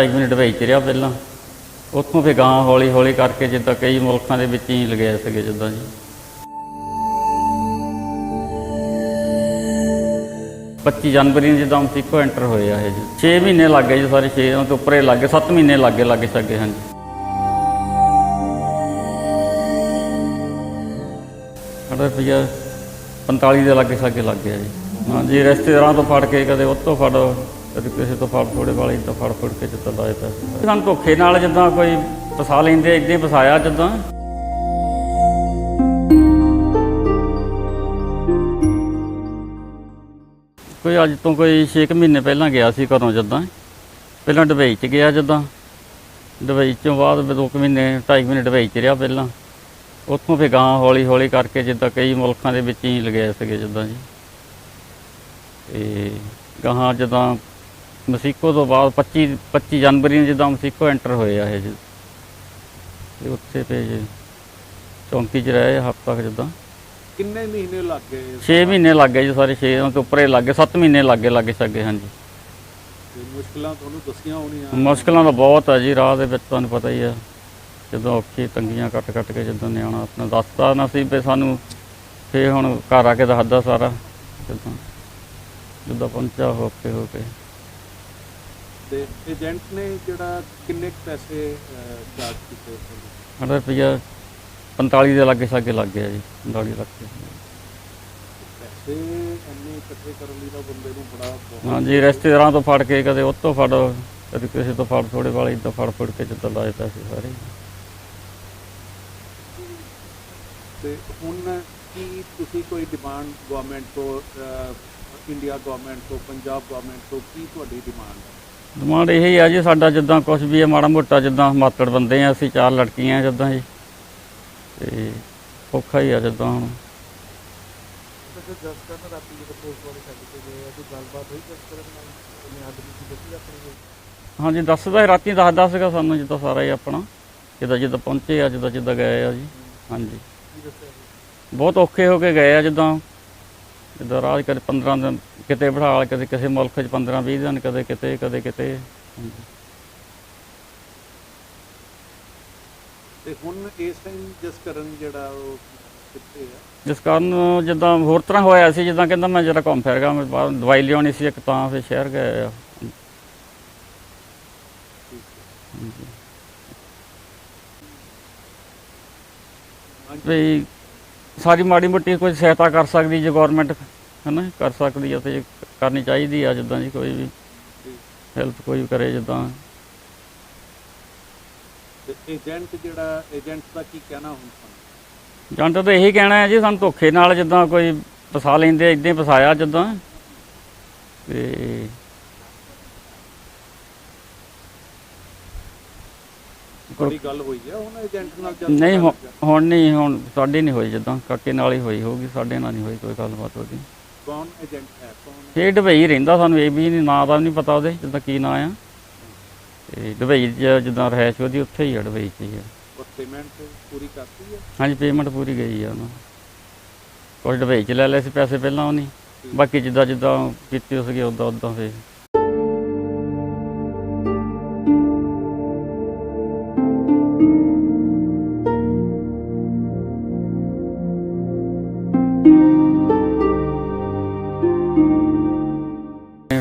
2.5 minute ਵਿੱਚ ਰਿਹਾ ਪਹਿਲਾਂ। ਉੱਥੋਂ ਫਿਰ ਗਾਂ ਹੌਲੀ ਹੌਲੀ ਕਰਕੇ ਜਿੱਦਾਂ ਕਈ ਮੁਲਕਾਂ ਦੇ ਵਿੱਚ ਹੀ ਲਗਾਏ ਸੀਗੇ ਜਿੱਦਾਂ ਜੀ। 25 ਜਨਵਰੀ ਨੂੰ ਜਿੱਦਾਂ ਮਸੀਕੋ ਐਂਟਰ ਹੋਏ ਆ ਇਹ ਜੀ। 6 ਮਹੀਨੇ ਲੱਗ ਗਏ ਜੀ ਸਾਰੇ 6 ਤੋਂ ਉੱਪਰੇ ਲੱਗ ਗਏ 7 ਮਹੀਨੇ ਲੱਗੇ ਲੱਗੇ ਸਕੇ ਹਾਂਜੀ। ਸਾਡਾ ਰੁਪਈਆ 45 ਦੇ ਲਾਗੇ ਸਾਗੇ ਲੱਗ ਗਿਆ ਜੀ। ਹਾਂਜੀ, ਰਿਸ਼ਤੇਦਾਰਾਂ ਤੋਂ ਫੜ ਕੇ ਕਦੇ ਉਹ ਤੋਂ ਫੜ ਕਦੇ ਕਿਸੇ ਤੋਂ ਫੜ ਥੋੜੇ ਵਾਲੇ ਤੋਂ ਫੜ ਫੜ ਕੇ ਜਿੱਦਾਂ ਲਾਏ ਪੈਸੇ ਸਾਨੂੰ ਧੋਖੇ ਨਾਲ ਜਿੱਦਾਂ ਕੋਈ ਫਸਾ ਲੈਂਦੇ, ਇਦਾਂ ਹੀ ਫਸਾਇਆ ਜਿੱਦਾਂ। ਕੋਈ ਅੱਜ ਤੋਂ ਕੋਈ 6 ਮਹੀਨੇ ਪਹਿਲਾਂ ਗਿਆ ਸੀ ਘਰੋਂ ਜਿੱਦਾਂ। ਪਹਿਲਾਂ ਦੁਬਈ ਚ ਗਿਆ ਜਿੱਦਾਂ। ਦੁਬਈ ਚੋਂ ਬਾਅਦ ਫਿਰ ਦੋ ਕੁ ਮਹੀਨੇ 2.5 ਮਹੀਨੇ ਦੁਬਈ ਚ ਰਿਹਾ ਪਹਿਲਾਂ। ਉੱਥੋਂ ਫਿਰ ਗਾਂ ਹੌਲੀ ਹੌਲੀ ਕਰਕੇ ਜਿੱਦਾਂ ਕਈ ਮੁਲਕਾਂ ਦੇ ਵਿੱਚ ਹੀ ਲਗਾਏ ਸੀਗੇ ਜਿੱਦਾਂ ਜੀ। ਤੇ ਗਾਹਾਂ ਜਿੱਦਾਂ ਮਸੀਕੋ ਤੋਂ ਬਾਅਦ 25 25 ਜਨਵਰੀ ਨੂੰ ਜਿੱਦਾਂ ਮਸੀਕੋ ਐਂਟਰ ਹੋਏ ਆ ਇਹ। ਜੀ ਤੇ ਉੱਥੇ ਤੇ ਜੀ ਚੌਂਕੀ 'ਚ ਰਹੇ ਹਫ਼ਤਾ ਕੁ ਜਿੱਦਾਂ। ਕਿੰਨੇ ਮਹੀਨੇ ਲੱਗ ਗਏ 6 ਮਹੀਨੇ ਲੱਗ ਗਏ ਜੀ ਸਾਰੇ 6 ਤੋਂ ਉੱਪਰੇ ਲੱਗ ਗਏ 7 ਮਹੀਨੇ ਲੱਗੇ ਲੱਗੇ ਸਕੇ ਹਾਂਜੀ। ਮੁਸ਼ਕਲਾਂ ਤੁਹਾਨੂੰ ਦੱਸੀਆਂ ਹੋਣੀਆਂ। ਮੁਸ਼ਕਲਾਂ ਤਾਂ ਬਹੁਤ ਆ ਜੀ ਰਾਹ ਦੇ ਵਿੱਚ ਤੁਹਾਨੂੰ ਪਤਾ ਹੀ ਆ। ਜਦੋਂ ਔਖੀ ਤੰਗੀਆਂ ਕੱਟ ਕੱਟ ਕੇ ਜਦੋਂ ਨਿਆਣਾ ਆਪਣਾ ਦੱਸਦਾ ਨਾ ਸੀ ਵੀ ਸਾਨੂੰ ਫੇ ਹੁਣ ਘਰ ਆ ਕੇ ਦੱਸਦਾ ਸਾਰਾ। ਜਦੋਂ ਜਦੋਂ ਪਹੁੰਚਾ ਹੋ ਕੇ ਹੋ ਕੇ। ਤੇ ਏਜੰਟ ਨੇ ਜਿਹੜਾ ਕਿੰਨੇ ਕੁ ਪੈਸੇ ਚਾਰਜ ਕੀਤੇ ਤੁਹਾਨੂੰ? ਸਾਡਾ ਰੁਪਈਆ 45 ਦੇ ਲਾਗੇ ਸਾਗੇ ਲੱਗ ਗਿਆ ਜੀ 45 ਲੱਖ ਪੈਸੇ ਇੰਨੇ ਇਕੱਠੇ ਕਰਨ ਲਈ ਤਾਂ ਬੰਦੇ ਨੂੰ ਬੜਾ ਬਹੁਤ ਹਾਂਜੀ ਰਿਸ਼ਤੇਦਾਰਾਂ ਤੋਂ ਫੜ ਕੇ ਕਦੇ ਉੱਤੋਂ ਫੜ ਕਦੇ ਕਿਸੇ ਤੋਂ ਫੜ ਥੋੜੇ ਵਾਲੀ ਤੋਂ ਫੜ ਫੜ ਕੇ ਜਿੱਦਾਂ ਲਾਏ ਪੈਸੇ ਸਾਰੇ। ਤੇ ਹੁਣ ਕੀ ਤੁਸੀਂ ਕੋਈ ਡਿਮਾਂਡ ਗਵਰਨਮੈਂਟ ਤੋਂ ਇੰਡੀਆ ਗਵਰਨਮੈਂਟ ਤੋਂ ਪੰਜਾਬ ਗਵਰਨਮੈਂਟ ਤੋਂ ਕੀ ਤੁਹਾਡੀ ਡਿਮਾਂਡ ਹੈ? ਡਿਮਾਂਡ ਇਹ ਹੀ ਆ ਜੀ ਸਾਡਾ ਜਿੱਦਾਂ ਕੁਝ ਵੀ ਹੈ ਮਾੜਾ ਮੋਟਾ ਜਿੱਦਾਂ ਮਾਤੜ ਬੰਦੇ ਆ ਅਸੀਂ ਚਾਰ ਲੜਕੀਆਂ ਜਿੱਦਾਂ ਜੀ। ਤੇ ਔਖਾ ਹੀ ਆ ਜਿੱਦਾਂ ਹੁਣ। ਜਸ ਕਰਨ ਰਾਤੀ ਦੱਸੀ ਹਾਂਜੀ ਦੱਸਦਾ ਰਾਤੀ ਦੱਸਦਾ ਸੀਗਾ ਸਾਨੂੰ ਜਿੱਦਾਂ ਸਾਰਾ ਹੀ ਆਪਣਾ ਜਿੱਦਾਂ ਜਿੱਦਾਂ ਪਹੁੰਚੇ ਆ ਜਿੱਦਾਂ ਜਿੱਦਾਂ ਗਏ ਆ ਜੀ। ਹਾਂਜੀ? ਬਹੁਤ ਔਖੇ ਹੋ ਕੇ ਗਏ ਆ ਜਿੱਦਾਂ। ਜਿੱਦਾਂ ਰਾਜ ਕਦੇ 15 ਦਿਨ ਕਿਤੇ ਬਿਠਾ ਕਦੇ ਕਿਸੇ ਮੁਲਕ 'ਚ 15 20 ਦਿਨ ਕਦੇ ਕਿਤੇ ਕਦੇ ਕਿਤੇ। ਹਾਂਜੀ ਤੇ ਹੁਣ ਇਸ ਟਾਈਮ ਜਿਸ ਕਰਨ ਜਿਹੜਾ ਉਹ ਕਿੱਥੇ ਆ? ਜਿਸ ਕਾਰਨ ਜਿੱਦਾਂ ਹੋਰ ਤਰ੍ਹਾਂ ਹੋਇਆ ਸੀ ਜਿੱਦਾਂ ਕਹਿੰਦਾ ਮੈਂ ਜਰਾ ਘੁੰਮ ਫਿਰ ਗਿਆ ਮੈਂ ਬਾਹਰ ਦਵਾਈ ਲਿਆਉਣੀ ਸੀ ਇੱਕ ਤਾਂ ਫਿਰ ਸ਼ਹਿਰ ਗਏ ਆ। ਵੀ ਸਾਰੀ ਮਾੜੀ ਮੋਟੀ ਕੋਈ ਸਹਾਇਤਾ ਕਰ ਸਕਦੀ ਜੇ ਗਵਰਨਮੈਂਟ ਹੈਨਾ ਕਰ ਸਕਦੀ ਹੈ ਤੇ ਕਰਨੀ ਚਾਹੀਦੀ ਆ ਜਿੱਦਾਂ ਜੀ ਕੋਈ ਵੀ ਹੈਲਪ ਕੋਈ ਕਰੇ ਜਿੱਦਾਂ। ਏਜੰਟ ਜਿਹੜਾ ਏਜੰਟ ਦਾ ਕੀ ਕਹਿਣਾ ਹੁਣ ਤੁਹਾਨੂੰ? ਜੰਟ ਤਾਂ ਇਹੀ ਕਹਿਣਾ ਹੈ ਜੀ ਸਾਨੂੰ ਧੋਖੇ ਨਾਲ ਜਿੱਦਾਂ ਕੋਈ ਫਸਾ ਲੈਂਦੇ ਇਦਾਂ ਹੀ ਫਸਾਇਆ ਜਿੱਦਾਂ। ਤੇ ਬੜੀ ਗੱਲ ਹੋਈ ਹੈ ਹੁਣ ਏਜੰਟ ਨਾਲ ਜਦ ਨਹੀਂ ਹੁ-। ਹੁਣ ਨਹੀਂ ਹੁਣ ਸਾਡੇ ਨਹੀਂ ਹੋਈ ਜਿੱਦਾਂ ਕਾਕੇ ਨਾਲ ਹੀ ਹੋਈ ਹੋਊਗੀ ਸਾਡੇ ਨਾਲ ਨਹੀਂ ਹੋਈ ਕੋਈ ਗੱਲਬਾਤ ਉਹਦੀ। ਕੌਣ ਏਜੰਟ ਹੈ ਕੌਣ ਇਹ ਡਬਈ ਰਹਿੰਦਾ ਸਾਨੂੰ ਇਹ ਵੀ ਨਹੀਂ ਨਾਂ ਦਾ ਨਹੀਂ ਪਤਾ ਉਹਦੇ ਜਿੱਦਾਂ ਕੀ ਨਾਂ ਆ। ਤੇ ਡਬਈ 'ਚ ਜਿੱਦਾਂ ਰਹਿਸ਼ ਉਹਦੀ ਉੱਥੇ ਹੀ ਆ ਡਬਈ 'ਚ ਹੀ ਆ। ਉਹ ਪੇਮੈਂਟ ਪੂਰੀ ਕਰਤੀ ਹੈ ਹਾਂਜੀ ਪੇਮੈਂਟ ਪੂਰੀ ਗਈ ਆ ਉਹਨਾਂ। ਕੁਝ ਡਬਈ 'ਚ ਲੈ ਲਏ ਸੀ ਪੈਸੇ ਪਹਿਲਾਂ ਉਹਨੇ। ਬਾਕੀ ਜਿੱਦਾਂ ਜਿੱਦਾਂ ਕੀਤੀ ਸੀਗੀ ਉਦਾਂ ਉਦਾਂ ਫੇਰ।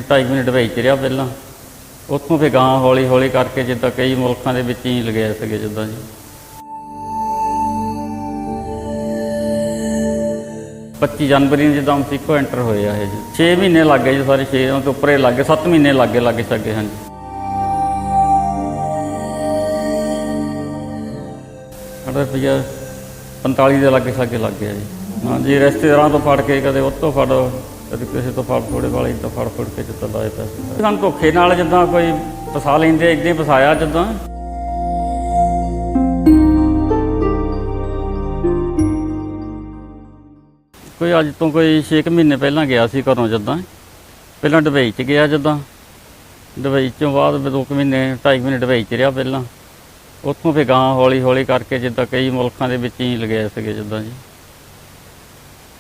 ਢਾਈ ਮਿੰਟ ਵਿੱਚ ਰਿਹਾ ਪਹਿਲਾਂ। ਉੱਥੋਂ ਫਿਰ ਗਾਂ ਹੌਲੀ ਹੌਲੀ ਕਰਕੇ ਜਿੱਦਾਂ ਕਈ ਮੁਲਕਾਂ ਦੇ ਵਿੱਚ ਹੀ ਲਗਾਏ ਸੀਗੇ ਜਿੱਦਾਂ ਜੀ। 25 ਜਨਵਰੀ ਨੂੰ ਜਿੱਦਾਂ ਸਿੱਖੋ ਐਂਟਰ ਹੋਏ ਆ ਇਹ ਜੀ। 6 ਮਹੀਨੇ ਲੱਗ ਗਏ ਜੀ ਸਾਰੇ 6 ਤੋਂ ਉੱਪਰੇ ਲੱਗ ਗਏ 7 ਮਹੀਨੇ ਲੱਗੇ ਲੱਗੇ ਸਕੇ ਹਾਂਜੀ। ਸਾਡਾ ਰੁਪਈਆ 45 ਦੇ ਲਾਗੇ ਸਾਗੇ ਲੱਗ ਗਿਆ ਜੀ। ਹਾਂਜੀ ਰਿਸ਼ਤੇਦਾਰਾਂ ਤੋਂ ਫੜ ਕੇ ਕਦੇ ਉੱਤੋਂ ਫੜ। ਕਦੇ ਕਿਸੇ ਤੋਂ ਫੜ ਥੋੜੇ ਵਾਲੇ ਤੋਂ ਫੜ ਫੜ ਕੇ ਜਿੱਦਾਂ ਲਾਏ ਪੈਸੇ ਸਾਨੂੰ ਧੋਖੇ ਨਾਲ ਜਿੱਦਾਂ ਕੋਈ ਫਸਾ ਲੈਂਦੇ, ਇਦਾਂ ਹੀ ਫਸਾਇਆ ਜਿੱਦਾਂ। ਕੋਈ ਅੱਜ ਤੋਂ ਕੋਈ 6 ਮਹੀਨੇ ਪਹਿਲਾਂ ਗਿਆ ਸੀ ਘਰੋਂ ਜਿੱਦਾਂ। ਪਹਿਲਾਂ ਦੁਬਈ ਚ ਗਿਆ ਜਿੱਦਾਂ। ਦੁਬਈ ਚੋਂ ਬਾਅਦ ਫਿਰ ਦੋ ਕੁ ਮਹੀਨੇ 2.5 ਮਹੀਨੇ ਦੁਬਈ ਚ ਰਿਹਾ ਪਹਿਲਾਂ। ਉੱਥੋਂ ਫਿਰ ਗਾਂ ਹੌਲੀ ਹੌਲੀ ਕਰਕੇ ਜਿੱਦਾਂ ਕਈ ਮੁਲਕਾਂ ਦੇ ਵਿੱਚ ਹੀ ਲਗਾਏ ਸੀਗੇ ਜਿੱਦਾਂ ਜੀ।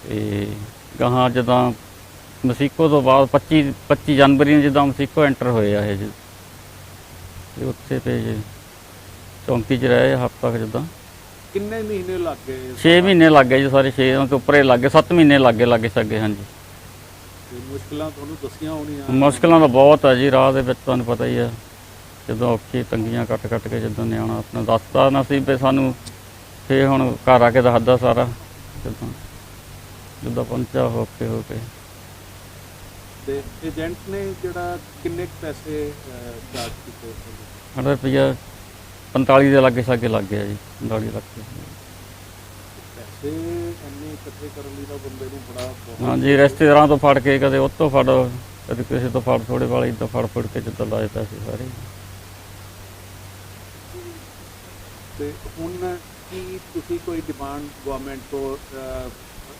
ਤੇ ਗਾਹਾਂ ਜਿੱਦਾਂ ਮਸੀਕੋ ਤੋਂ ਬਾਅਦ 25 25 ਜਨਵਰੀ ਨੂੰ ਜਿੱਦਾਂ ਮਸੀਕੋ ਐਂਟਰ ਹੋਏ ਆ ਇਹ ਜੀ। ਤੇ ਉੱਥੇ ਤੇ ਜੀ 34 ਚ ਰਹੇ ਹਫ਼ਤਾ ਕੁ ਜਿੱਦਾਂ। ਕਿੰਨੇ ਮਹੀਨੇ ਲੱਗ ਗਏ 6 ਮਹੀਨੇ ਲੱਗ ਗਏ ਜੀ ਸਾਰੇ 6 ਤੋਂ ਉੱਪਰੇ ਲੱਗ ਗਏ 7 ਮਹੀਨੇ ਲੱਗ ਗਏ ਲੱਗੇ ਸੱਗੇ ਹਾਂਜੀ। ਮੁਸ਼ਕਲਾਂ ਤੁਹਾਨੂੰ ਦੱਸੀਆਂ ਹੋਣੀਆਂ। ਮੁਸ਼ਕਲਾਂ ਤਾਂ ਬਹੁਤ ਆ ਜੀ ਰਾਹ ਦੇ ਵਿੱਚ ਤੁਹਾਨੂੰ ਪਤਾ ਹੀ ਆ। ਜਦੋਂ ਔਖੀ ਤੰਗੀਆਂ ਕੱਟ ਕੱਟ ਕੇ ਜਦੋਂ ਨਿਆਣਾ ਆਪਣਾ ਦੱਸਦਾ ਨਾ ਸੀ ਵੀ ਸਾਨੂੰ ਫੇ ਹੁਣ ਘਰ ਆ ਕੇ ਦੱਸਦਾ ਸਾਰਾ। ਜਦੋਂ ਜਦੋਂ ਪਹੁੰਚਾ ਹੋ ਕੇ ਹੋ ਕੇ। ਤੇ ਏਜੰਟ ਨੇ ਜਿਹੜਾ ਕਿੰਨੇ ਕੁ ਪੈਸੇ ਚਾਰਜ ਕੀਤੇ? ਸਾਡਾ ਰੁਪਈਆ 45 ਦੇ ਲਾਗੇ ਸਾਗੇ ਲੱਗ ਗਿਆ ਜੀ 45 ਲੱਖ ਦੇ। ਪੈਸੇ ਇੰਨੇ ਇਕੱਠੇ ਕਰਨ ਲਈ ਤਾਂ ਬੰਦੇ ਨੂੰ ਬੜਾ ਬਹੁਤ ਹਾਂਜੀ ਰਿਸ਼ਤੇਦਾਰਾਂ ਤੋਂ ਫੜ ਕੇ ਕਦੇ ਉਹ ਤੋਂ ਫੜ ਕਦੇ ਕਿਸੇ ਤੋਂ ਫੜ ਥੋੜੇ ਵਾਲੇ ਤੋਂ ਫੜ ਫੜ ਕੇ ਜਿੱਦਾਂ ਲਾਏ ਪੈਸੇ ਸਾਰੇ ਤੇ ਹੁਣ ਕੀ ਤੁਸੀਂ ਕੋਈ ਡਿਮਾਂਡ ਗਵਰਨਮੈਂਟ ਤੋਂ ਅਹ,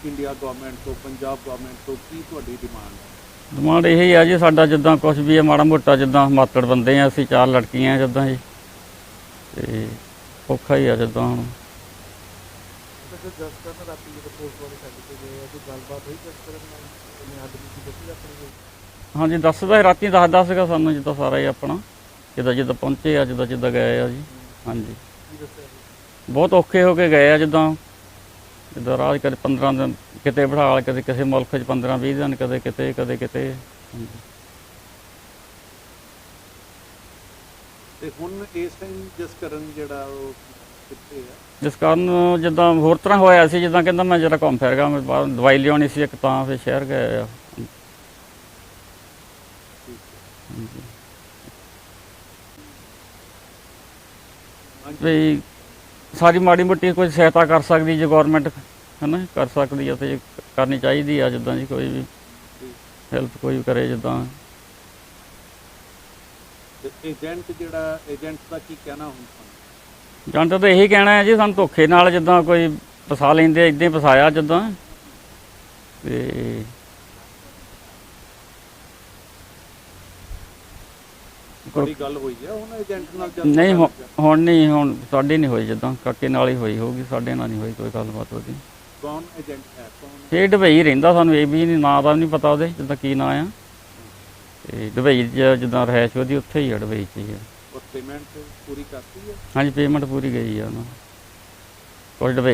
ਇੰਡੀਆ ਗਵਰਨਮੈਂਟ ਤੋਂ ਪੰਜਾਬ ਗਵਰਨਮੈਂਟ ਤੋਂ ਕੀ ਤੁਹਾਡੀ ਡਿਮਾਂਡ ਹੈ ਡਿਮਾਂਡ ਇਹ ਹੀ ਆ ਜੀ ਸਾਡਾ ਜਿੱਦਾਂ ਕੁਝ ਵੀ ਹੈ ਮਾੜਾ ਮੋਟਾ ਜਿੱਦਾਂ ਮਾਤੜ ਬੰਦੇ ਆ ਅਸੀਂ ਚਾਰ ਲੜਕੀਆਂ ਜਿੱਦਾਂ ਜੀ। ਤੇ ਔਖਾ ਹੀ ਆ ਜਿੱਦਾਂ ਹੁਣ। ਹਾਂਜੀ ਦੱਸਦਾ ਸੀ, ਰਾਤੀ ਦੱਸਦਾ ਸੀਗਾ ਸਾਨੂੰ ਜਿੱਦਾਂ ਸਾਰਾ ਹੀ ਆਪਣਾ ਜਿੱਦਾਂ ਜਿੱਦਾਂ ਪਹੁੰਚੇ ਆ ਜਿੱਦਾਂ ਜਿੱਦਾਂ ਗਏ ਆ ਜੀ। ਹਾਂਜੀ। ਬਹੁਤ ਔਖੇ ਹੋ ਕੇ ਗਏ ਆ ਜਿੱਦਾਂ ਜਿੱਦਾਂ ਰਾਜ ਕਰ 15 ਦਿਨ। ਕਿਤੇ ਬਿਠਾ ਕਦੇ ਕਿਸੇ ਮੁਲਕ 'ਚ 15 20 ਦਿਨ ਕਦੇ ਕਿਤੇ ਕਦੇ ਕਿਤੇ। ਹਾਂਜੀ ਤੇ ਹੁਣ ਇਸ ਟਾਈਮ ਜਿਸ ਕਰਨ ਜਿਹੜਾ ਉਹ ਕਿੱਥੇ ਆ? ਜਿਸ ਕਾਰਨ ਜਿੱਦਾਂ ਹੋਰ ਤਰ੍ਹਾਂ ਹੋਇਆ ਸੀ ਜਿੱਦਾਂ ਕਹਿੰਦਾ ਮੈਂ ਜਰਾ ਘੁੰਮ ਫਿਰ ਗਿਆ ਮੈਂ ਬਾਹਰ ਦਵਾਈ ਲਿਆਉਣੀ ਸੀ ਇੱਕ ਤਾਂ ਫਿਰ ਸ਼ਹਿਰ ਗਏ ਆ। ਵੀ ਸਾਰੀ ਮਾੜੀ ਮੋਟੀ ਕੋਈ ਸਹਾਇਤਾ ਕਰ ਸਕਦੀ ਜੇ ਗਵਰਨਮੈਂਟ ਹਨਾ ਕਰ ਸਕਦੀ ਆ ਤੇ ਕਰਨੀ ਚਾਹੀਦੀ ਆ ਜਿੱਦਾਂ ਜੀ ਕੋਈ ਵੀ ਹੈਲਪ ਕੋਈ ਕਰੇ ਜਿੱਦਾਂ। ਏਜੰਟ ਜਿਹੜਾ ਏਜੰਟ ਦਾ ਕੀ ਕਹਿਣਾ ਹੁਣ ਤੁਹਾਨੂੰ? ਜੰਟ ਤਾਂ ਇਹੀ ਕਹਿਣਾ ਹੈ ਜੀ ਸਾਨੂੰ ਧੋਖੇ ਨਾਲ ਜਿੱਦਾਂ ਕੋਈ ਫਸਾ ਲੈਂਦੇ ਇਦਾਂ ਫਸਾਇਆ ਜਿੱਦਾਂ। ਤੇ ਬੜੀ ਗੱਲ ਹੋਈ ਹੈ ਹੁਣ ਏਜੰਟ ਨਾਲ ਨਹੀਂ। ਹੁਣ ਨਹੀਂ ਹੁਣ ਸਾਡੇ ਨਹੀਂ ਹੋਈ ਜਿੱਦਾਂ ਕਾਕੇ ਨਾਲ ਹੀ ਹੋਈ ਹੋਊਗੀ ਸਾਡੇ ਨਾਲ ਨਹੀਂ ਹੋਈ ਕੋਈ ਗੱਲਬਾਤ ਉਹਦੀ। ਕੌਣ ਏਜੰਟ ਹੈ? ਕੌਣ ਇਹ ਡਬਈ ਰਹਿੰਦਾ ਸਾਨੂੰ ਇਹ ਵੀ ਨਹੀਂ ਨਾਂ ਦਾ ਨਹੀਂ ਪਤਾ ਉਹਦੇ ਜਿੱਦਾਂ ਕੀ ਨਾਂ ਆ। ਤੇ ਡਬਈ 'ਚ ਜਿੱਦਾਂ ਰਹਿਸ਼ ਉਹਦੀ ਉੱਥੇ ਹੀ ਆ ਡਬਈ 'ਚ ਹੀ ਆ। ਪੇਮੈਂਟ ਪੂਰੀ ਕਰਤੀ ਹੈ ਹਾਂਜੀ ਪੇਮੈਂਟ ਪੂਰੀ ਗਈ ਆ ਉਹਨਾਂ ਕੁਝ ਡਬਈ